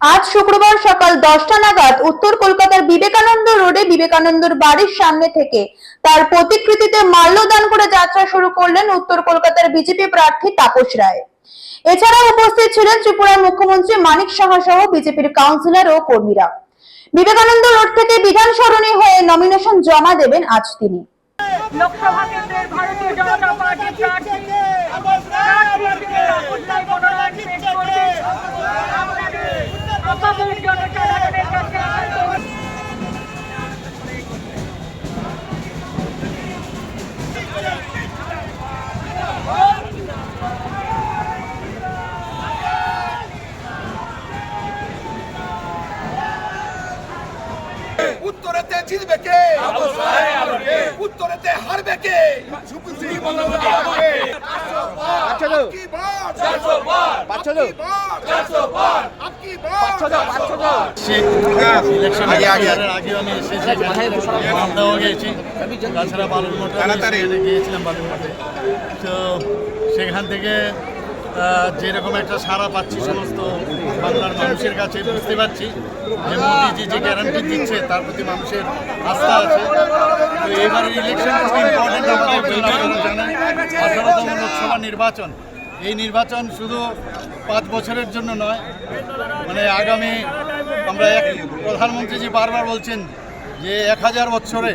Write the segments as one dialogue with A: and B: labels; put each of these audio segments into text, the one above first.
A: আজ শুক্রবার সকাল দশটা নাগাদ উত্তর কলকাতার বিবেকানন্দ রোডে বিবেকানন্দর বাড়ির সামনে থেকে তার প্রতিকৃতিতে মাল্যদান করে যাত্রা শুরু করলেন উত্তর কলকাতার বিজেপি প্রার্থী তাপস রায়। এছাড়াও উপস্থিত ছিলেন ত্রিপুরার মুখ্যমন্ত্রী মানিক সাহা সহ বিজেপির কাউন্সিলর ও কর্মীরা। বিবেকানন্দ রোড থেকে বিধান সরণি হয়ে নমিনেশন জমা দেবেন আজ তিনি।
B: লোকসভা কেন্দ্রের ভারতীয় জনতা পার্টির প্রার্থী
C: মালদাও গিয়েছি। তাছাড়া বালুরমঠে আমি সেখানে গিয়েছিলাম বালুরমঠে তো সেখান থেকে যেরকম একটা সাড়া পাচ্ছি সমস্ত বাংলার মানুষের কাছে, বুঝতে পারছি যে মোদিজি যে গ্যারান্টি দিচ্ছে, তার প্রতি মানুষের আস্থা আছে। তো এবারের ইলেকশন খুব ইম্পর্টেন্ট আমাদের জানেন। আঠারোতম লোকসভা নির্বাচন, এই নির্বাচন শুধু পাঁচ বছরের জন্য নয় মানে আগামী আমরা এক প্রধানমন্ত্রীজি বারবার বলছেন যে এক হাজার বছরে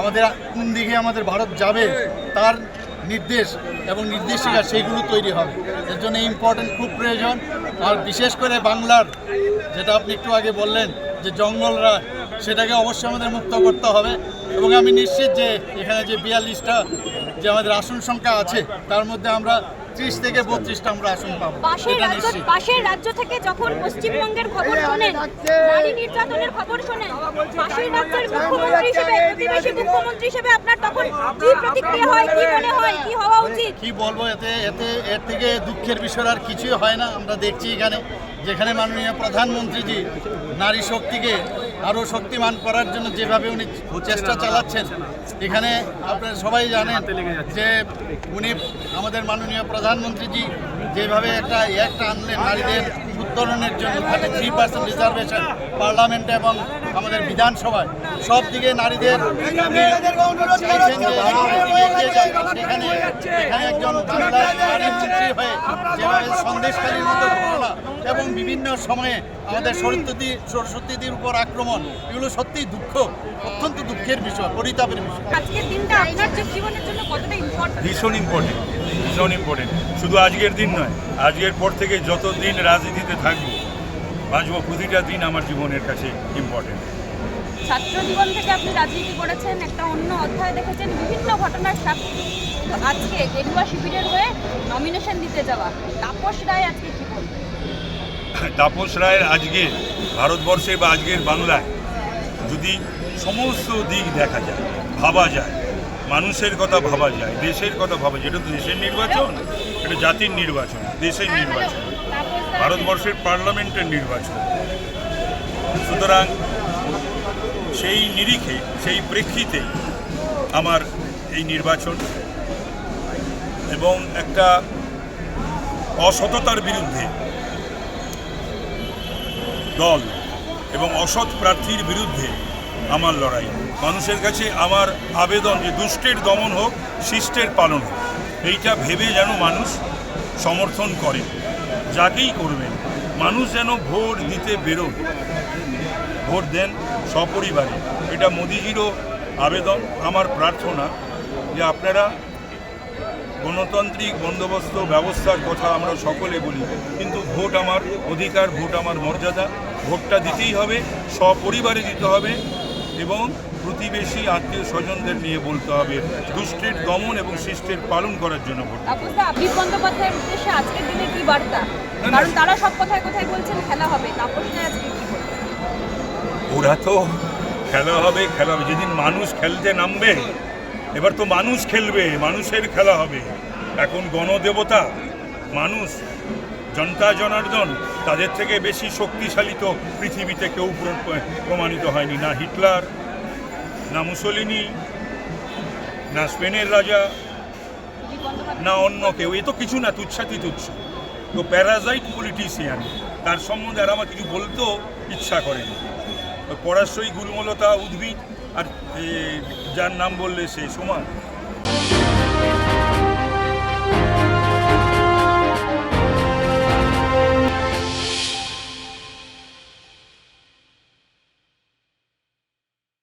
C: আমাদের কোন দিকে আমাদের ভারত যাবে, তার নির্দেশ এবং নির্দেশিকা সেইগুলো তৈরি হবে। এর জন্য ইম্পর্টেন্ট খুব প্রয়োজন। আর বিশেষ করে বাংলার, যেটা আপনি একটু আগে বললেন যে জঙ্গলরা, সেটাকে অবশ্যই আমাদের মুক্ত করতে হবে। এবং আমি নিশ্চিত যে এখানে যে বিয়াল্লিশটা যে আমাদের আসন সংখ্যা আছে, তার মধ্যে আমরা ত্রিশ থেকে বত্রিশটা আমরা আসন পাবো।
D: পাশের রাজ্য পাশের রাজ্য থেকে যখন পশ্চিমবঙ্গের খবর শোনেন নারী নির্যাতনের খবর শোনেন পাশের রাজ্যের মুখ্যমন্ত্রী হিসেবে প্রতিবেশী মুখ্যমন্ত্রী হিসেবে আপনার তখন কি প্রতিক্রিয়া হয় কি মনে হয় কি হওয়া উচিত?
C: কি বলব এতে এতে এর থেকে দুঃখের বিষয় আর কিছুই হয় না। আমরা দেখছি এখানে যেখানে মাননীয় প্রধানমন্ত্রীজি নারী শক্তিকে আরও শক্তিমান করার জন্য যেভাবে উনি চেষ্টা চালাচ্ছেন, এখানে আপনারা সবাই জানেন যে উনি আমাদের মাননীয় প্রধানমন্ত্রীজি যেভাবে একটা একটা আনলেন নারীদের উত্তরণের জন্য থার্টি থ্রি পার্সেন্ট রিজার্ভেশন পার্লামেন্টে এবং আমাদের বিধানসভায়, সব দিকে নারীদের। সেখানে এখানে যেভাবে সন্দেশকারীর মতো ঘটনা এবং বিভিন্ন সময়ে আমাদের সরস্বতী সরস্বতীদের উপর আক্রমণ এগুলো সত্যিই দুঃখ অত্যন্ত দুঃখের বিষয় পরিতাপের বিষয়।
D: আজকের দিনটা আপনার জীবনের জন্য কতটা ইম্পর্টেন্ট
E: ভীষণ ইম্পর্টেন্ট ভীষণ ইম্পর্টেন্ট শুধু আজকের দিন নয় আজকের পর থেকে যত দিন রাজনীতিতে থাকব বাঁচবো প্রতিটা দিন আমার জীবনের কাছে ইম্পর্টেন্ট
D: ছাত্র জীবন থেকে আপনি রাজনীতি করেছেন একটা অন্য অধ্যায় দেখেছেন বিভিন্ন ঘটনার সাক্ষী আজকে গেরুয়া শিবিরের হয়ে নমিনেশন দিতে যাওয়া। তাপস রায় আজকে কি বলবেন?
E: তাপস রায়ের আজকে ভারতবর্ষে বা আজকের বাংলায় যদি সমস্ত দিক দেখা যায় ভাবা যায় মানুষের কথা ভাবা যায় দেশের কথা ভাবা যায় এটা তো দেশের নির্বাচন এটা জাতির নির্বাচন দেশের নির্বাচন। ভারতবর্ষের পার্লামেন্টের নির্বাচন। সুতরাং সেই নিরিখে সেই প্রেক্ষিতে আমার এই নির্বাচন এবং একটা অসততার বিরুদ্ধে দল এবং অসৎ প্রার্থীর বিরুদ্ধে আমার লড়াই। মানুষের কাছে আমার আবেদন যে দুষ্টের দমন হোক, শিষ্টের পালন হোক, এইটা ভেবে যেন মানুষ সমর্থন করে। যাকেই করবেন মানুষ যেন ভোট দিতে বেরোন ভোট দেন সপরিবারে। এটা মোদিজিরও আবেদন, আমার প্রার্থনা যে আপনারা গণতান্ত্রিক বন্দোবস্ত ব্যবস্থার কথা আমরা সকলে বলি। কিন্তু ভোট আমার অধিকার ভোট আমার মর্যাদা ভোটটা দিতেই হবে সপরিবারে দিতে হবে এবং প্রতিবেশী আত্মীয় স্বজনদের নিয়ে বলতে হবে দুষ্টের দমন এবং শিষ্টের পালন করার জন্য ভোট দিতে হবে।
D: তাপস দা আবির বন্দ্যোপাধ্যায়ের উদ্দেশ্যে আজকের দিনে কি বার্তা? কারণ তারা সব কথায় কথায় বলছেন খেলা হবে। তাপস আজকে কি
E: ওরা তো খেলা হবে খেলা হবে। যেদিন মানুষ খেলতে নামবে এবার তো মানুষ খেলবে, মানুষের খেলা হবে। এখন গণদেবতা, মানুষ, জনতা জনার্দন, তাদের থেকে বেশি শক্তিশালী তো পৃথিবীতে কেউ প্রমাণিত হয়নি। না হিটলার, না মুসলিনি, না স্পেনের রাজা, না অন্য কেউ। এ তো কিছু না, তুচ্ছাতি তুচ্ছ। তো প্যারাজাইট পলিটিশিয়ান, তার সম্বন্ধে আর আমার কিছু বলতেও ইচ্ছা করেনি। পরাশ্রয়ী গুলমলতা, উদ্ভিদ আর যার নাম বললে সেই সমান।